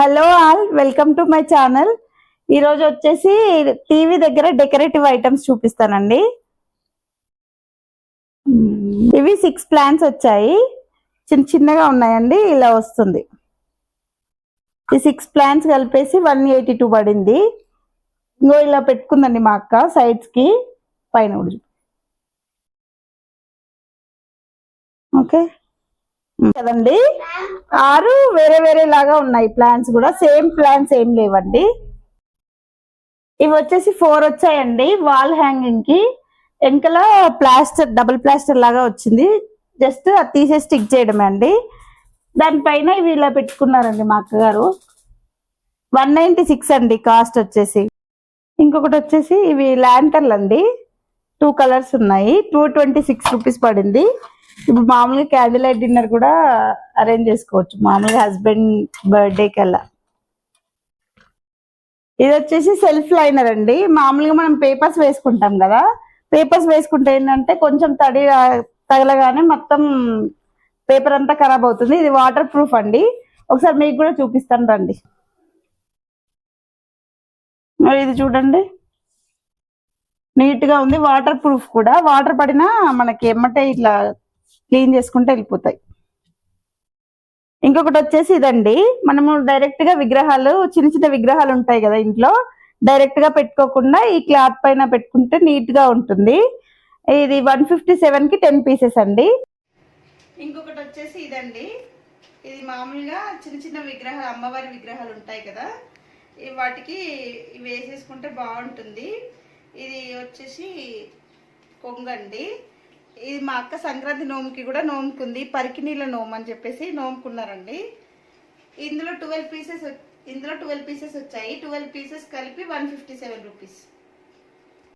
Hello all welcome to my channel ఈరోజు వచ్చేసి TV దగ్గర డెకరేటివ్ ఐటమ్స్ చూపిస్తానండి. ఇవి సిక్స్ ప్లాన్స్ వచ్చాయి. చిన్న చిన్నగా ఉన్నాయండి ఇలా వస్తుంది. ఈ సిక్స్ ప్లాన్స్ కలిపేసి వన్ ఎయిటీ టూ పడింది. ఇంకో ఇలా పెట్టుకుందండి మా అక్క సైడ్స్కి పైన ఓకే కదండి? ఆరు వేరే వేరే లాగా ఉన్నాయి ప్లాన్స్ కూడా. సేమ్ ప్లాన్స్ ఏం లేవండి. ఇవి వచ్చేసి ఫోర్ వచ్చాయండి. వాల్ హ్యాంగింగ్కి వెనకల ప్లాస్టర్ డబుల్ ప్లాస్టర్ లాగా వచ్చింది. జస్ట్ అది తీసేసి స్టిక్ చేయడమే అండి. దానిపైన ఇవి ఇలా పెట్టుకున్నారండి మా అక్కగారు వన్ నైన్టీ సిక్స్ అండి కాస్ట్ వచ్చేసి. ఇంకొకటి వచ్చేసి ఇవి ల్యాంటర్లు అండి టూ కలర్స్ ఉన్నాయి. టూ ట్వంటీ సిక్స్ రూపీస్ పడింది. ఇప్పుడు మామూలుగా క్యాండిల్ లైట్ డిన్నర్ కూడా అరేంజ్ చేసుకోవచ్చు. మామూలుగా హస్బెండ్ బర్త్డే కల్లా. ఇది వచ్చేసి సెల్ఫ్ లైనర్ అండి. మామూలుగా మనం పేపర్స్ వేసుకుంటాం కదా. పేపర్స్ వేసుకుంటే ఏంటంటే కొంచెం తడి తగలగానే మొత్తం పేపర్ అంతా ఖరాబ్ అవుతుంది. ఇది వాటర్ ప్రూఫ్ అండి. ఒకసారి మీకు కూడా చూపిస్తాను రండి. ఇది చూడండి. నీట్గా ఉంది. వాటర్ ప్రూఫ్ కూడా. వాటర్ పడినా మనకి ఎమ్మటే ఇట్లా క్లీన్ చేసుకుంటే వెళ్ళిపోతాయి. ఇంకొకటి వచ్చేసి ఇదండి. మనము డైరెక్ట్గా విగ్రహాలు చిన్న చిన్న విగ్రహాలు ఉంటాయి కదా ఇంట్లో. డైరెక్ట్గా పెట్టుకోకుండా ఈ క్లాత్ పైన పెట్టుకుంటే నీట్గా ఉంటుంది. ఇది వన్ ఫిఫ్టీ సెవెన్కి టెన్ పీసెస్ అండి. ఇంకొకటి వచ్చేసి ఇదండి. ఇది మామూలుగా చిన్న చిన్న విగ్రహాలు అమ్మవారి విగ్రహాలు ఉంటాయి కదా. వాటికి వేసేసుకుంటే బాగుంటుంది. ఇది వచ్చేసి కొంగండి ఇది మా అక్క సంక్రాంతి నోముకి కూడా నోముకుంది. పరికి నీళ్ళ నోము అని చెప్పేసి నోముకున్నారండి. ఇందులో ట్వెల్వ్ పీసెస్ ఇందులో ట్వెల్వ్ పీసెస్ వచ్చాయి. ట్వెల్వ్ పీసెస్ కలిపి వన్ ఫిఫ్టీ సెవెన్ రూపీస్.